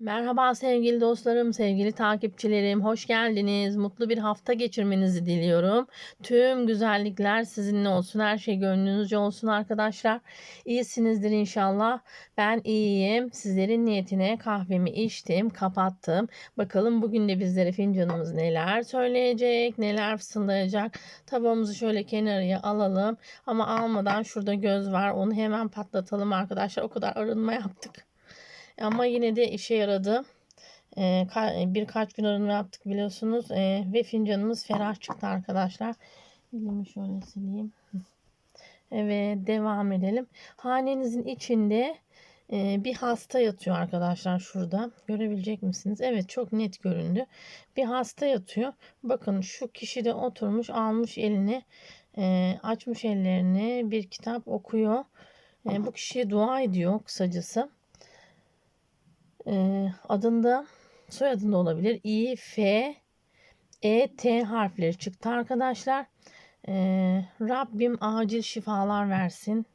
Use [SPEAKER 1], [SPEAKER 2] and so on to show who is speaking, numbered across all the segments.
[SPEAKER 1] Merhaba sevgili dostlarım, sevgili takipçilerim. Hoş geldiniz. Mutlu bir hafta geçirmenizi diliyorum. Tüm güzellikler sizinle olsun. Her şey gönlünüzce olsun arkadaşlar. İyisinizdir inşallah. Ben iyiyim. Sizlerin niyetine kahvemi içtim, kapattım. Bakalım bugün de bizlere fincanımız neler söyleyecek, neler fısıldayacak. Tabağımızı şöyle kenarıya alalım. Ama almadan şurada göz var. Onu hemen patlatalım arkadaşlar. O kadar arınma yaptık. Ama yine de işe yaradı. Ee, birkaç gün arınma yaptık biliyorsunuz. Ee, ve fincanımız ferah çıktı arkadaşlar. Elimi şöyle sileyim. Evet devam edelim. Hanenizin içinde e, bir hasta yatıyor arkadaşlar şurada. Görebilecek misiniz? Evet çok net göründü. Bir hasta yatıyor. Bakın şu kişi de oturmuş almış elini e, açmış ellerini bir kitap okuyor. E, bu kişiye dua ediyor kısacası e, adında soyadında olabilir. İ, F, E, T harfleri çıktı arkadaşlar. E, Rabbim acil şifalar versin.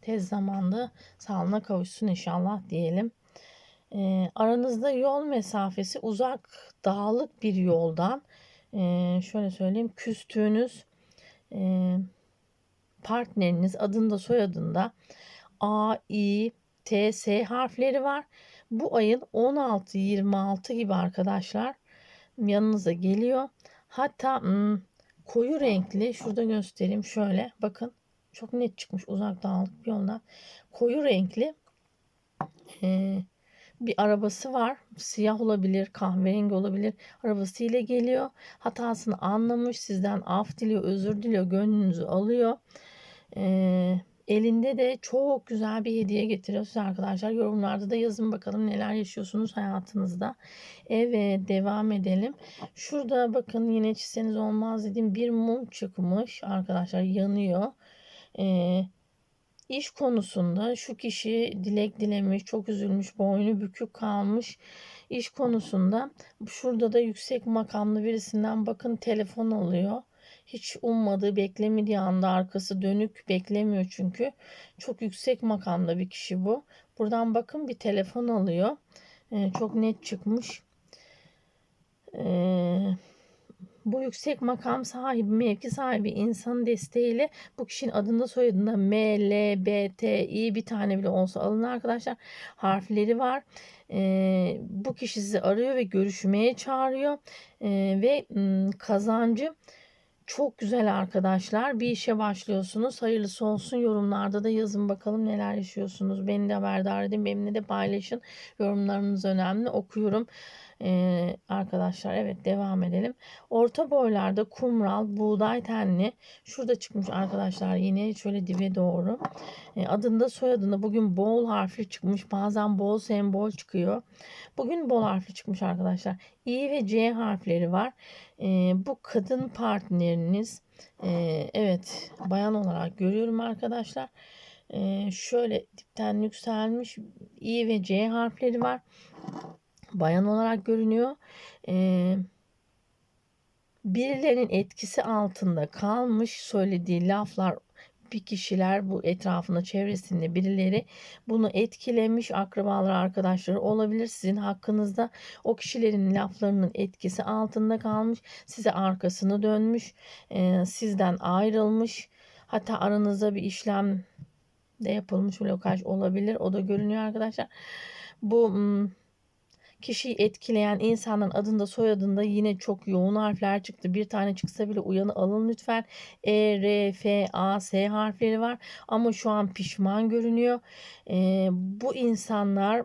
[SPEAKER 1] Tez zamanda sağlığına kavuşsun inşallah diyelim. E, aranızda yol mesafesi uzak dağlık bir yoldan e, şöyle söyleyeyim küstüğünüz e, partneriniz adında soyadında A, I, T, S harfleri var. Bu ayın 16-26 gibi arkadaşlar yanınıza geliyor. Hatta hmm, koyu renkli şurada göstereyim şöyle. Bakın çok net çıkmış uzak dağlık bir yoldan koyu renkli e, bir arabası var. Siyah olabilir kahverengi olabilir. Arabası ile geliyor. Hatasını anlamış sizden af diliyor özür diliyor gönlünüzü alıyor. E, Elinde de çok güzel bir hediye getiriyorsunuz arkadaşlar. Yorumlarda da yazın bakalım neler yaşıyorsunuz hayatınızda. Evet devam edelim. Şurada bakın yine çizseniz olmaz dedim bir mum çıkmış arkadaşlar yanıyor. Ee, iş konusunda şu kişi dilek dilemiş, çok üzülmüş, boynu bükük kalmış. İş konusunda şurada da yüksek makamlı birisinden bakın telefon alıyor hiç ummadığı, beklemediği anda arkası dönük beklemiyor çünkü. Çok yüksek makamda bir kişi bu. Buradan bakın bir telefon alıyor. Ee, çok net çıkmış. Ee, bu yüksek makam sahibi, mevki sahibi insanın desteğiyle bu kişinin adında soyadında M, L, B, T, I bir tane bile olsa alın arkadaşlar. Harfleri var. Ee, bu kişi sizi arıyor ve görüşmeye çağırıyor. Ee, ve ım, kazancı çok güzel arkadaşlar. Bir işe başlıyorsunuz. Hayırlısı olsun. Yorumlarda da yazın bakalım neler yaşıyorsunuz. Beni de haberdar edin. Benimle de paylaşın. Yorumlarınız önemli. Okuyorum. Ee, arkadaşlar evet devam edelim. Orta boylarda kumral, buğday tenli. Şurada çıkmış arkadaşlar yine şöyle dibe doğru. Ee, adında soyadında bugün bol harfi çıkmış. Bazen bol sembol çıkıyor. Bugün bol harfi çıkmış arkadaşlar. İ ve C harfleri var. Ee, bu kadın partneriniz e, evet bayan olarak görüyorum arkadaşlar. Ee, şöyle dipten yükselmiş İ ve C harfleri var bayan olarak görünüyor. Ee, birilerinin etkisi altında kalmış söylediği laflar bir kişiler bu etrafında çevresinde birileri bunu etkilemiş akrabalar arkadaşları olabilir. Sizin hakkınızda o kişilerin laflarının etkisi altında kalmış size arkasını dönmüş e, sizden ayrılmış. Hatta aranızda bir işlem de yapılmış blokaj olabilir. O da görünüyor arkadaşlar. Bu kişiyi etkileyen insanın adında soyadında yine çok yoğun harfler çıktı. Bir tane çıksa bile uyanı alın lütfen. E, R, F, A, S harfleri var. Ama şu an pişman görünüyor. E, bu insanlar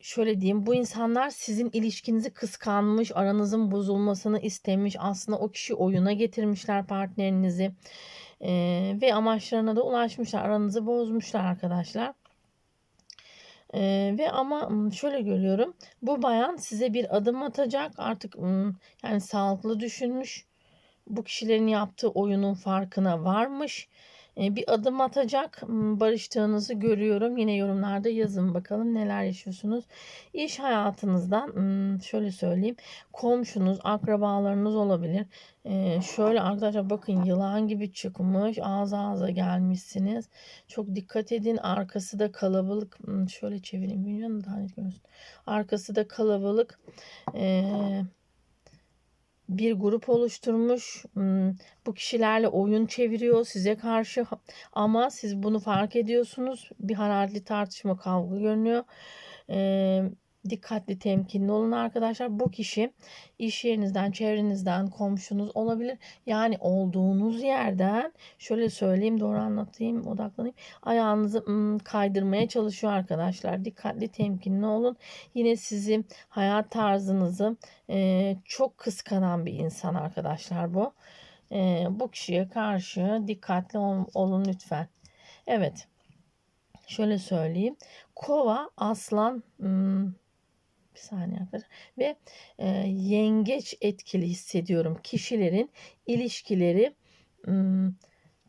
[SPEAKER 1] şöyle diyeyim bu insanlar sizin ilişkinizi kıskanmış, aranızın bozulmasını istemiş. Aslında o kişi oyuna getirmişler partnerinizi. Ee, ve amaçlarına da ulaşmışlar. Aranızı bozmuşlar arkadaşlar. Ee, ve ama şöyle görüyorum. Bu bayan size bir adım atacak. Artık yani sağlıklı düşünmüş. Bu kişilerin yaptığı oyunun farkına varmış. E, bir adım atacak barıştığınızı görüyorum. Yine yorumlarda yazın bakalım neler yaşıyorsunuz. İş hayatınızdan şöyle söyleyeyim. Komşunuz, akrabalarınız olabilir. E, şöyle arkadaşlar bakın yılan gibi çıkmış. Ağza ağza gelmişsiniz. Çok dikkat edin. Arkası da kalabalık. Şöyle çevireyim. Bilmiyorum daha net görüyorsun. Arkası da kalabalık. Eee bir grup oluşturmuş. Hmm, Bu kişilerle oyun çeviriyor size karşı ama siz bunu fark ediyorsunuz. Bir hararetli tartışma kavga görünüyor. Ee, dikkatli temkinli olun arkadaşlar. Bu kişi iş yerinizden, çevrenizden, komşunuz olabilir. Yani olduğunuz yerden şöyle söyleyeyim, doğru anlatayım, odaklanayım. Ayağınızı kaydırmaya çalışıyor arkadaşlar. Dikkatli, temkinli olun. Yine sizi hayat tarzınızı çok kıskanan bir insan arkadaşlar bu. Bu kişiye karşı dikkatli ol- olun lütfen. Evet. Şöyle söyleyeyim. Kova, aslan, bir saniye arkadaşlar. Ve e, yengeç etkili hissediyorum. Kişilerin ilişkileri hmm,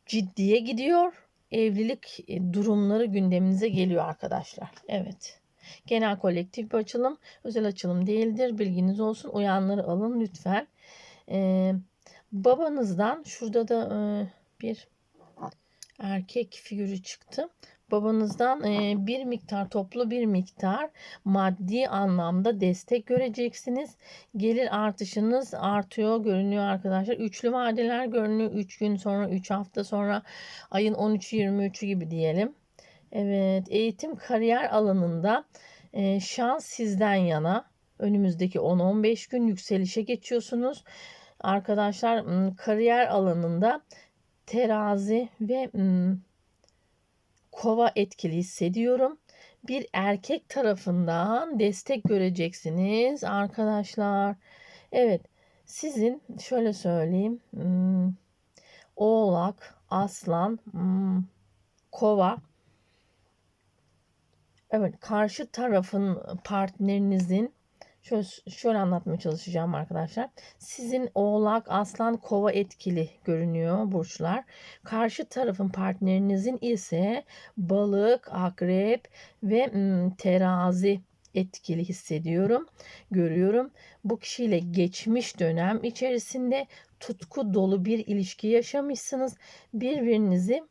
[SPEAKER 1] ciddiye gidiyor. Evlilik e, durumları gündeminize geliyor arkadaşlar. Evet. Genel kolektif bir açılım. Özel açılım değildir. Bilginiz olsun. Uyanları alın lütfen. Ee, babanızdan şurada da e, bir erkek figürü çıktı. Babanızdan bir miktar toplu bir miktar maddi anlamda destek göreceksiniz. Gelir artışınız artıyor görünüyor arkadaşlar. Üçlü vadeler görünüyor. 3 gün sonra 3 hafta sonra ayın 13'ü 23'ü gibi diyelim. Evet eğitim kariyer alanında şans sizden yana. Önümüzdeki 10-15 gün yükselişe geçiyorsunuz. Arkadaşlar kariyer alanında terazi ve kova etkili hissediyorum. Bir erkek tarafından destek göreceksiniz arkadaşlar. Evet sizin şöyle söyleyeyim. m, Oğlak, aslan, m, kova Evet, karşı tarafın partnerinizin şöyle, şöyle anlatmaya çalışacağım arkadaşlar. Sizin oğlak, aslan, kova etkili görünüyor burçlar. Karşı tarafın partnerinizin ise balık, akrep ve mm, terazi etkili hissediyorum, görüyorum. Bu kişiyle geçmiş dönem içerisinde tutku dolu bir ilişki yaşamışsınız. Birbirinizi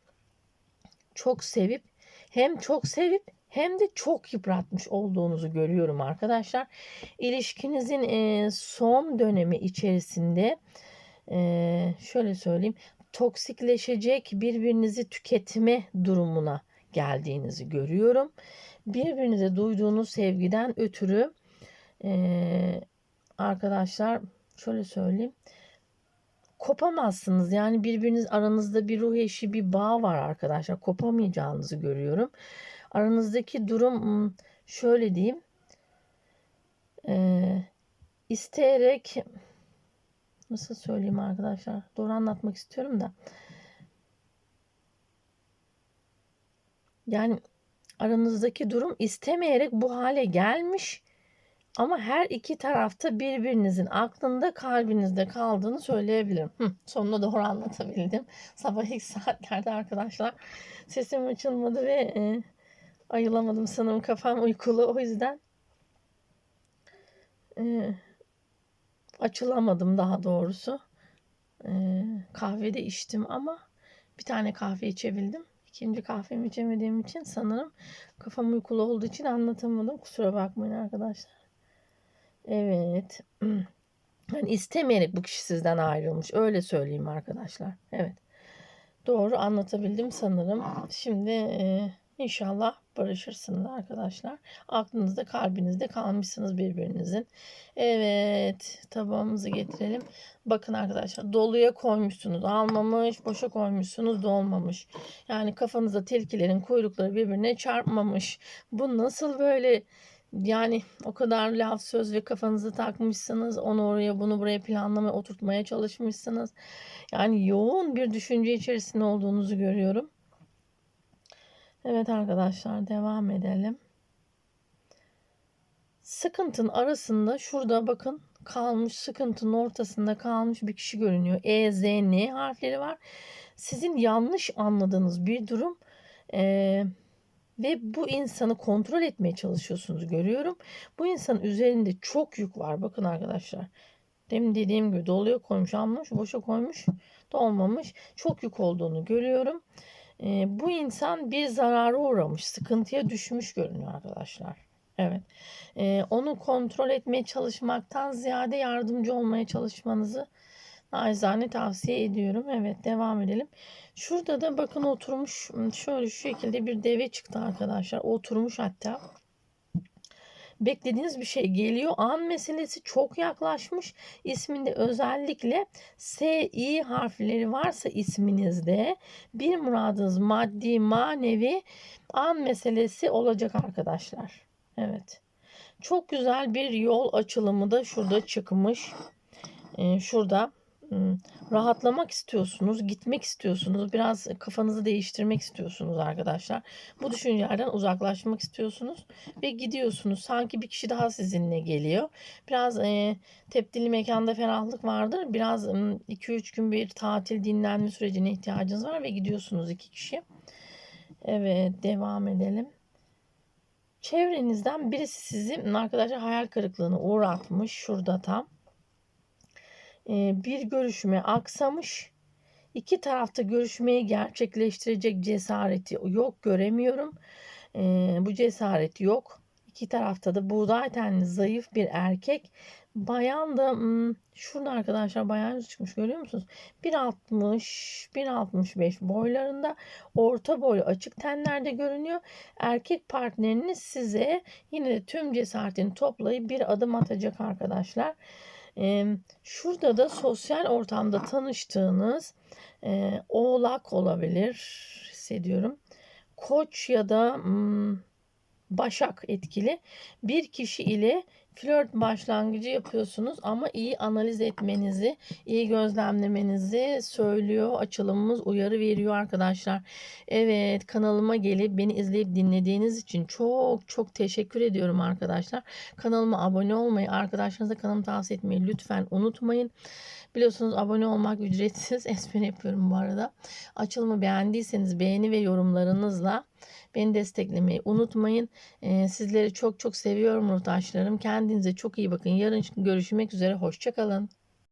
[SPEAKER 1] çok sevip hem çok sevip hem de çok yıpratmış olduğunuzu görüyorum arkadaşlar. İlişkinizin son dönemi içerisinde şöyle söyleyeyim toksikleşecek birbirinizi tüketme durumuna geldiğinizi görüyorum. Birbirinize duyduğunuz sevgiden ötürü arkadaşlar şöyle söyleyeyim kopamazsınız. Yani birbiriniz aranızda bir ruh eşi bir bağ var arkadaşlar. Kopamayacağınızı görüyorum. Aranızdaki durum şöyle diyeyim. Ee, isteyerek nasıl söyleyeyim arkadaşlar? Doğru anlatmak istiyorum da. Yani aranızdaki durum istemeyerek bu hale gelmiş. Ama her iki tarafta birbirinizin aklında kalbinizde kaldığını söyleyebilirim. Hı, sonuna doğru anlatabildim. Sabah ilk saatlerde arkadaşlar sesim açılmadı ve e, ayılamadım sanırım kafam uykulu o yüzden e, açılamadım daha doğrusu. E, kahve de içtim ama bir tane kahve içebildim. İkinci kahvemi içemediğim için sanırım kafam uykulu olduğu için anlatamadım. Kusura bakmayın arkadaşlar. Evet. Yani istemeyerek bu kişi sizden ayrılmış. Öyle söyleyeyim arkadaşlar. Evet. Doğru anlatabildim sanırım. Şimdi e, inşallah barışırsınız arkadaşlar. Aklınızda kalbinizde kalmışsınız birbirinizin. Evet tabağımızı getirelim. Bakın arkadaşlar doluya koymuşsunuz almamış. Boşa koymuşsunuz dolmamış. Yani kafanızda tilkilerin kuyrukları birbirine çarpmamış. Bu nasıl böyle yani o kadar laf söz ve kafanızı takmışsınız. Onu oraya bunu buraya planlamaya oturtmaya çalışmışsınız. Yani yoğun bir düşünce içerisinde olduğunuzu görüyorum. Evet arkadaşlar devam edelim. Sıkıntın arasında şurada bakın kalmış, sıkıntının ortasında kalmış bir kişi görünüyor. E, Z, N harfleri var. Sizin yanlış anladığınız bir durum eee, ve bu insanı kontrol etmeye çalışıyorsunuz görüyorum. Bu insanın üzerinde çok yük var. Bakın arkadaşlar. Demin dediğim gibi doluya koymuş, almış, boşa koymuş, dolmamış. Çok yük olduğunu görüyorum. Eee, bu insan bir zarara uğramış, sıkıntıya düşmüş görünüyor arkadaşlar. Evet. Eee, onu kontrol etmeye çalışmaktan ziyade yardımcı olmaya çalışmanızı naçizane tavsiye ediyorum. Evet devam edelim. Şurada da bakın oturmuş şöyle şu şekilde bir deve çıktı arkadaşlar. Oturmuş hatta. Beklediğiniz bir şey geliyor. An meselesi çok yaklaşmış. İsminde özellikle S, I harfleri varsa isminizde bir muradınız maddi, manevi an meselesi olacak arkadaşlar. Evet. Çok güzel bir yol açılımı da şurada çıkmış. Ee, şurada rahatlamak istiyorsunuz, gitmek istiyorsunuz, biraz kafanızı değiştirmek istiyorsunuz arkadaşlar. Bu düşüncelerden uzaklaşmak istiyorsunuz ve gidiyorsunuz. Sanki bir kişi daha sizinle geliyor. Biraz e, tepdili mekanda ferahlık vardır. Biraz 2-3 gün bir tatil dinlenme sürecine ihtiyacınız var ve gidiyorsunuz iki kişi. Evet devam edelim. Çevrenizden birisi sizi arkadaşlar hayal kırıklığına uğratmış. Şurada tam. Ee, bir görüşme aksamış. İki tarafta görüşmeyi gerçekleştirecek cesareti yok göremiyorum. Ee, bu cesaret yok. İki tarafta da buğday tenli zayıf bir erkek. Bayan da hmm, şurada arkadaşlar bayan çıkmış görüyor musunuz? 1.60 1.65 boylarında orta boylu açık tenlerde görünüyor. Erkek partneriniz size yine de tüm cesaretini toplayıp bir adım atacak arkadaşlar. Ee, şurada da sosyal ortamda tanıştığınız e, oğlak olabilir hissediyorum. Koç ya da hmm, Başak etkili bir kişi ile flört başlangıcı yapıyorsunuz ama iyi analiz etmenizi, iyi gözlemlemenizi söylüyor. Açılımımız uyarı veriyor arkadaşlar. Evet kanalıma gelip beni izleyip dinlediğiniz için çok çok teşekkür ediyorum arkadaşlar. Kanalıma abone olmayı, arkadaşlarınıza kanalımı tavsiye etmeyi lütfen unutmayın. Biliyorsunuz abone olmak ücretsiz. Espri yapıyorum bu arada. Açılımı beğendiyseniz beğeni ve yorumlarınızla beni desteklemeyi unutmayın. Ee, sizleri çok çok seviyorum ruhtaşlarım. Kendinize çok iyi bakın. Yarın görüşmek üzere. Hoşçakalın.